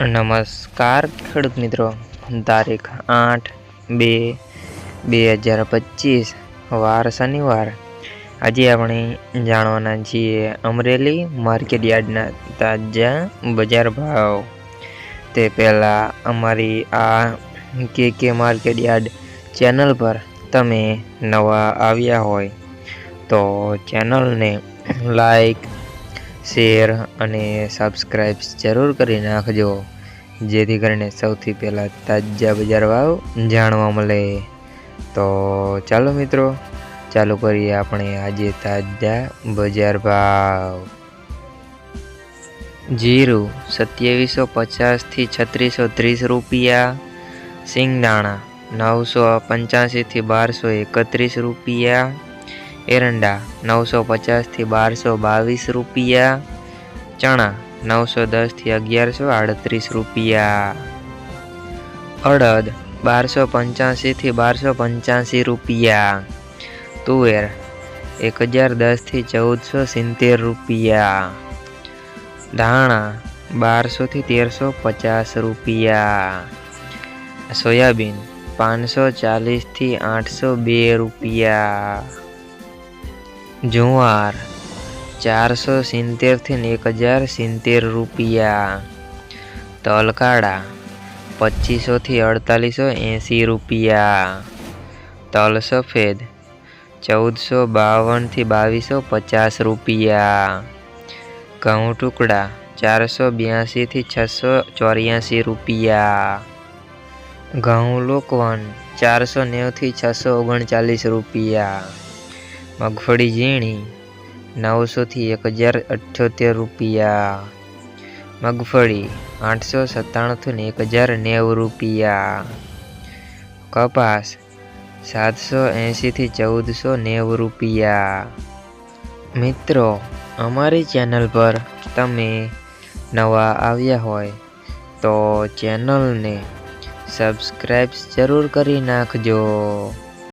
નમસ્કાર ખેડૂત મિત્રો. તારીખ આઠ બે બે હજાર પચીસ, વાર શનિવાર. આજે આપણે જાણવાના છીએ અમરેલી માર્કેટ યાર્ડના તાજા બજાર ભાવ. તે પહેલાં અમારી આ કે કે માર્કેટ યાર્ડ ચેનલ પર તમે નવા આવ્યા હોય તો ચેનલને લાઈક શેર અને સબસ્ક્રાઈબ જરૂર કરી નાખજો, જેથી કરીને સૌથી પહેલાં તાજા બજાર ભાવ જાણવા મળે. તો ચાલો મિત્રો, ચાલુ કરીએ આપણે આજે તાજા બજાર ભાવ. જીરું સત્યાવીસો પચાસથી છત્રીસો ત્રીસ રૂપિયા, સિંગદાણા નવસો પંચ્યાસીથી બારસો એકત્રીસ રૂપિયા એરંડા નવસો પચાસથી બારસો બાવીસ રૂપિયા, ચણા નવસો દસથી અગિયારસો આડત્રીસ રૂપિયા. અડદ બારસો પંચ્યાસીથી બારસો પંચ્યાસી રૂપિયા. તુવેર એક હજાર દસથી ચૌદસો સિત્તેર રૂપિયા. ધાણા બારસોથી તેરસો પચાસ રૂપિયા. સોયાબીન પાંચસો ચાલીસથી આઠસો બે રૂપિયા. જુવાર, ચારસો સિત્તેરથી એક હજાર સિત્તેર રૂપિયા. તલકાળા પચીસોથી અડતાલીસો એંસી રૂપિયા. તલ સફેદ ચૌદસો બાવનથી બાવીસો પચાસ રૂપિયા. ઘઉં ટુકડા, ચારસો બ્યાસીથી છસો ચોર્યાસી રૂપિયા. ઘઉં લોકવન, ચારસો નેવથી છસો ઓગણચાલીસ રૂપિયા. મગફળી ઝીણી, નવસોથી એક હજાર અઠ્યોતેર રૂપિયા. મગફળી આઠસો સત્તાણુંથી એક હજાર નેવું રૂપિયા. કપાસ સાતસો એંશીથી ચૌદસો નેવું રૂપિયા. મિત્રો, અમારી ચેનલ પર તમે નવા આવ્યા હોય તો ચેનલને સબસ્ક્રાઈબ જરૂર કરી નાખજો.